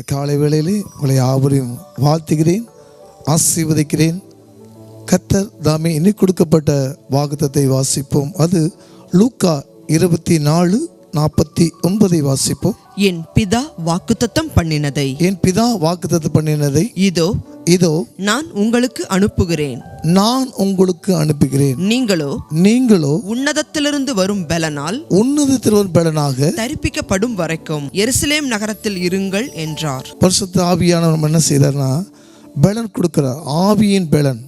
இந்த காலை வேளையிலே உங்களை யாவரையும் வாழ்த்துகிறேன் ஆசீர்வதிக்கிறேன். கத்தர் தாமே இன்னைக்கு கொடுக்கப்பட்ட வாக்குத்தத்தை வாசிப்போம். அது லூக்கா இருபத்தி நாலு நாற்பத்தி ஒன்பதை வாசிப்போம். என் பிதா வாக்குத்தத்தம் பண்ணினதை. என் பிதா வாக்குத்தத்தம் பண்ணினதை. இதோ இதோ நான் உங்களுக்கு அனுப்புகிறேன். நான் உங்களுக்கு அனுப்புகிறேன். நீங்களோ நீங்களோ உன்னதத்திலிருந்து வரும் பலனால் உன்னதத்திற்கு பலனாக தரிப்பிக்கப்படும் வரைக்கும் எருசலேம் நகரத்தில் இருங்கள் என்றார். பரிசுத்த ஆவியானவர் என்ன செய்தார்னா பலன் கொடுக்கிறார். ஆவியின் பலன்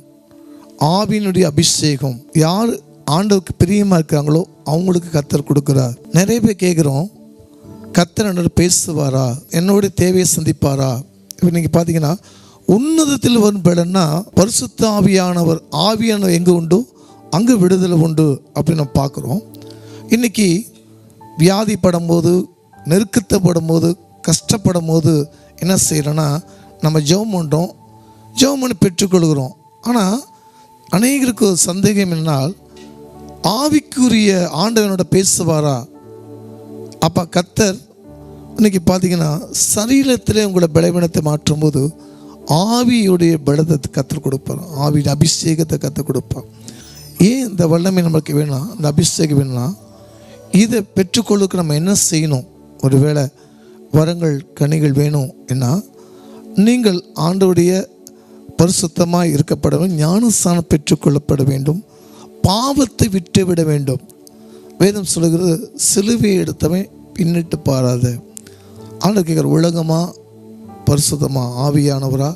ஆவியினுடைய அபிஷேகம். யார் ஆண்டவருக்கு பிரியமாக இருக்கிறாங்களோ அவங்களுக்கு கத்தர் கொடுக்கிறார். நிறைய பேர் கேட்குறோம் கத்தர் என்னோட பேசுவாரா? என்னோட தேவையை சந்திப்பாரா? இப்போ நீங்கள் பார்த்தீங்கன்னா உன்னதத்தில் வரும் பேடன்னா பரிசுத்த ஆவியானவர் ஆவியானவர் எங்கே உண்டோ? அங்கே விடுதலை உண்டு அப்படின்னு நம்ம பார்க்குறோம். இன்னைக்கு வியாதிப்படும் போது நெருக்கத்தப்படும் போது கஷ்டப்படும் போது என்ன செய்கிறோன்னா நம்ம ஜெபம் பண்ணுறோம் ஜெபம் பண்ணி பெற்றுக்கொள்கிறோம். ஆனால் அநேகருக்கு ஒரு சந்தேகம் என்னால் ஆவிக்குரிய ஆண்டவனோட பேசுவாரா? அப்போ கத்தர் இன்னைக்கு பார்த்தீங்கன்னா சரீரத்திலே உங்களோட பலவீனத்தை மாற்றும்போது ஆவியுடைய பலத்தை கற்றுக் கொடுப்பார். ஆவியின் அபிஷேகத்தை கற்றுக் கொடுப்பார். ஏன் இந்த வல்லமை நம்மளுக்கு வேணும் இந்த அபிஷேகம் வேணும்னா இதை பெற்றுக்கொள்ளுக்கு நம்ம என்ன செய்யணும்? ஒருவேளை வரங்கள் கனிகள் வேணும் என்ன நீங்கள் ஆண்டோடைய பரிசுத்தமாக இருக்கப்பட வேண்டும் ஞானஸ்தானம் பெற்றுக்கொள்ளப்பட வேண்டும். பாவத்தை விட்டுவிட வேண்டும். வேதம் சொல்லுகிறது சிலுவையை எடுத்தவன் பின்னிட்டு பாராத. ஆண்டவர் கேட்குற உலகமாக பரிசுத்தமாக ஆவியானவரா?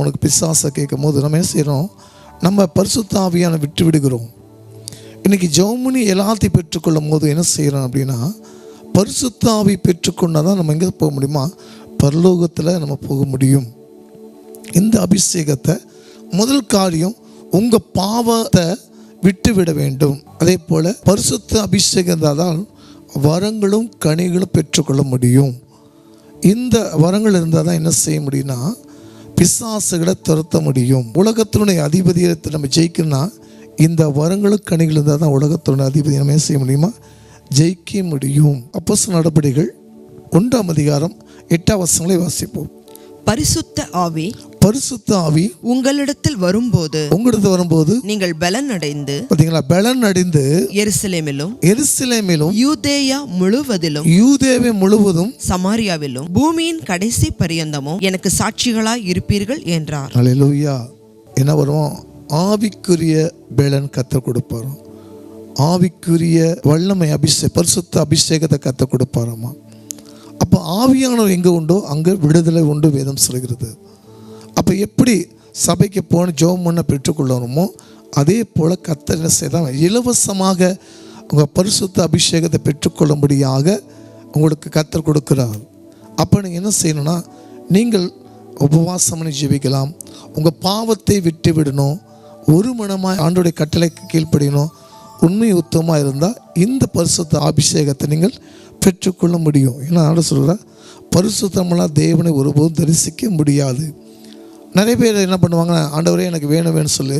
உனக்கு பிசாசை கேட்கும் போது நம்ம என்ன செய்கிறோம் நம்ம பரிசுத்த ஆவியான விட்டு விடுகிறோம். இன்றைக்கி ஜவுமணி எல்லாத்தையும் பெற்றுக்கொள்ளும் போது என்ன செய்கிறோம் அப்படின்னா பரிசுத்த ஆவி பெற்றுக்கொண்டால் தான் நம்ம எங்கே போக முடியுமா? பரலோகத்தில் நம்ம போக முடியும். இந்த அபிஷேகத்தை முதல் காரியம் உங்கள் பாவத்தை விட்டு விட வேண்டும். அதே போல் பரிசுத்த அபிஷேகம் இருந்தால் தான் வரங்களும் கனிகளும் பெற்றுக்கொள்ள முடியும். இந்த வரங்கள் இருந்தால் தான் என்ன செய்ய முடியும்னா பிசாசுகளை துரத்த முடியும். உலகத்தினுடைய அதிபதியத்தை நம்ம ஜெயிக்கணும்னா இந்த வரங்களுக்கு அணிகள் இருந்தால் தான் உலகத்தினுடைய அதிபதி நம்ம என்ன செய்ய முடியுமா? ஜெயிக்க முடியும். அப்போஸ் நடவடிக்கைகள் ஒன்றாம் அதிகாரம் எட்டாம் வசங்களை வாசிப்போம். பரிசுத்த ஆவி பரிசுத்த ஆவி உங்களிடத்தில் வரும்போது உங்களிடத்து வரும்போது நீங்கள் பலன் அடைந்து பார்த்தீங்களா பலன் அடைந்து எருசலேமிலும் எருசலேமிலும் யூதேயா முழுவதிலும் யூதேவை முழுவதும் சமாரியாவிலும் பூமியின் கடைசி பரியந்தமும் எனக்கு சாட்சிகளாய் இருப்பீர்கள் என்றார். அலையிலூயா என்ன வரும் ஆவிக்குரிய பலன் கற்றுக் கொடுப்பாராம். ஆவிக்குரிய வல்லமை அபிஷே பரிசுத்த அபிஷேகத்தை கற்றுக் கொடுப்பாராமா? அப்போ ஆவியானவர் எங்கே உண்டோ? அங்கே விடுதலை உண்டு வேதம் சொல்கிறது. அப்போ எப்படி சபைக்கு போன ஜெபம் பண்ண பெற்றுக்கொள்ளணுமோ அதே போல் கத்தர் என்ன செய்தால் இலவசமாக உங்கள் பரிசுத்த அபிஷேகத்தை பெற்றுக்கொள்ளும்படியாக உங்களுக்கு கத்தர் கொடுக்கிறார். அப்போ நீங்கள் என்ன செய்யணும்னா நீங்கள் உபவாசம் பண்ணி உங்கள் பாவத்தை விட்டு விடணும். ஒரு மனமாய் ஆண்டோடைய கட்டளைக்கு கீழ்ப்படியணும். உண்மை உத்தமாக இருந்தால் இந்த பரிசுத்த அபிஷேகத்தை நீங்கள் பெற்றுக்கொள்ள முடியும். ஏன்னா ஆண்டு சொல்கிற பரிசுத்தமெல்லாம் தேவனை ஒருபோதும் தரிசிக்க முடியாது. நிறைய பேர் என்ன பண்ணுவாங்க ஆண்டவரே எனக்கு வேணும் வேணும்னு சொல்லி.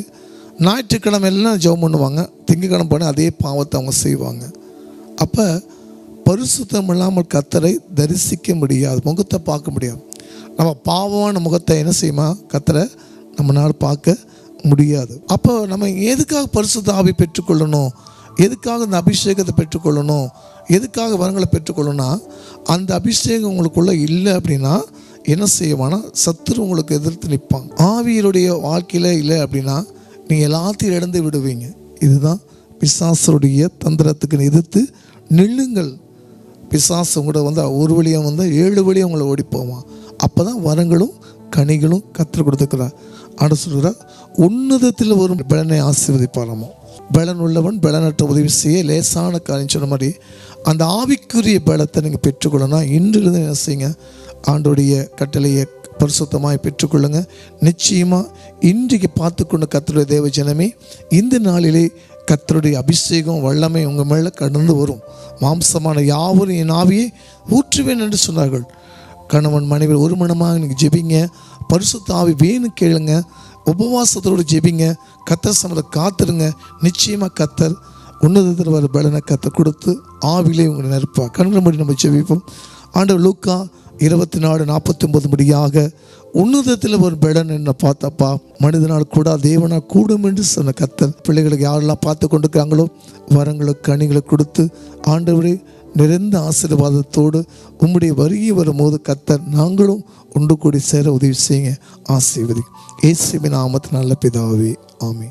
ஞாயிற்றுக்கிழமை எல்லாம் ஜெபம் பண்ணுவாங்க திங்கக்கிழமை பண்ண அதே பாவத்தை அவங்க செய்வாங்க. அப்போ பரிசுத்தம் இல்லாமல் கத்தரை தரிசிக்க முடியாது முகத்தை பார்க்க முடியாது. நம்ம பாவமான முகத்தை என்ன செய்யுமா? கத்தரை நம்மளால் பார்க்க முடியாது. அப்போ நம்ம எதுக்காக பரிசுத்த ஆவி பெற்றுக்கொள்ளணும்? எதுக்காக இந்த அபிஷேகத்தை பெற்றுக்கொள்ளணும்? எதுக்காக வரங்களை பெற்றுக்கொள்ளணும்னா அந்த அபிஷேகம் உங்களுக்குள்ளே இல்லை அப்படின்னா என்ன செய்வானா சத்துரு உங்களுக்கு எதிர்த்து நிற்பாங்க ஆவியருடைய வாழ்க்கையில் இல்லை அப்படின்னா நீங்கள் எல்லாத்தையும் இழந்து விடுவீங்க. இதுதான் பிசாசருடைய தந்திரத்துக்கு எதிர்த்து நில்லுங்கள். பிசாசு கூட வந்து ஒரு வழியாக வந்து ஏழு வழியாக உங்களை ஓடி போவான். அப்போ தான் வரங்களும் கனிகளும் கற்றுக் கொடுத்துக்கிறார். ஆண்டு சொல்கிறார் உன்னதத்தில் வரும் பலனை ஆசீர்வதிப்பாராமோ. பலன் உள்ளவன் பலனற்ற உதவி செய்ய லேசான காரியம் சொன்ன மாதிரி அந்த ஆவிக்குரிய பலத்தை நீங்கள் பெற்றுக்கொள்ளணும். இன்றிலிருந்து என்ன செய்யுங்க? ஆண்டோடைய கட்டளையை பரிசுத்தமாய் பெற்றுக்கொள்ளுங்க. நிச்சயமாக இன்றைக்கு பார்த்து கொண்டு கத்தருடைய தேவ ஜனமே இந்த நாளிலே கத்தருடைய அபிஷேகம் வல்லமை உங்கள் மேலே கடந்து வரும். மாம்சமான யாவரும் என் ஆவியை ஊற்றுவேன் என்று சொன்னார்கள். கணவன் மனைவி ஒரு மனமாக நீங்கள் ஜெபிங்க. பரிசுத்த ஆவி வேணும் கேளுங்க. உபவாசத்தோடு ஜெபிங்க. கத்தர் சமத காத்துருங்க. நிச்சயமாக கத்தர் உன்னதத்தில் வர பலனை கத்தை கொடுத்து ஆவிலே உங்களை நிற்பா கண்களை மூடி நம்ம ஜெபிப்போம். ஆண்டவர் லூக்கா இருபத்தி நாலு நாற்பத்தி ஒன்பது முடியாக உன்னதத்தில் ஒரு பெடன் என்ன பார்த்தப்பா. மனிதனால் கூட தேவனால் கூடும் என்று சொன்ன கத்தர் பிள்ளைகளுக்கு யாரெல்லாம் பார்த்து கொண்டிருக்காங்களோ வரங்களுக்கு கனிகளை கொடுத்து ஆண்டவரே நிறைந்த ஆசீர்வாதத்தோடு உம்முடைய வருகை வரும்போது கத்தர் நாங்களும் ஒன்று கூடி சேர உதவி செய்யுங்க. ஆசீர்வதி. இயேசுவின் ஆமத்து நல்ல பிதாவே. ஆமே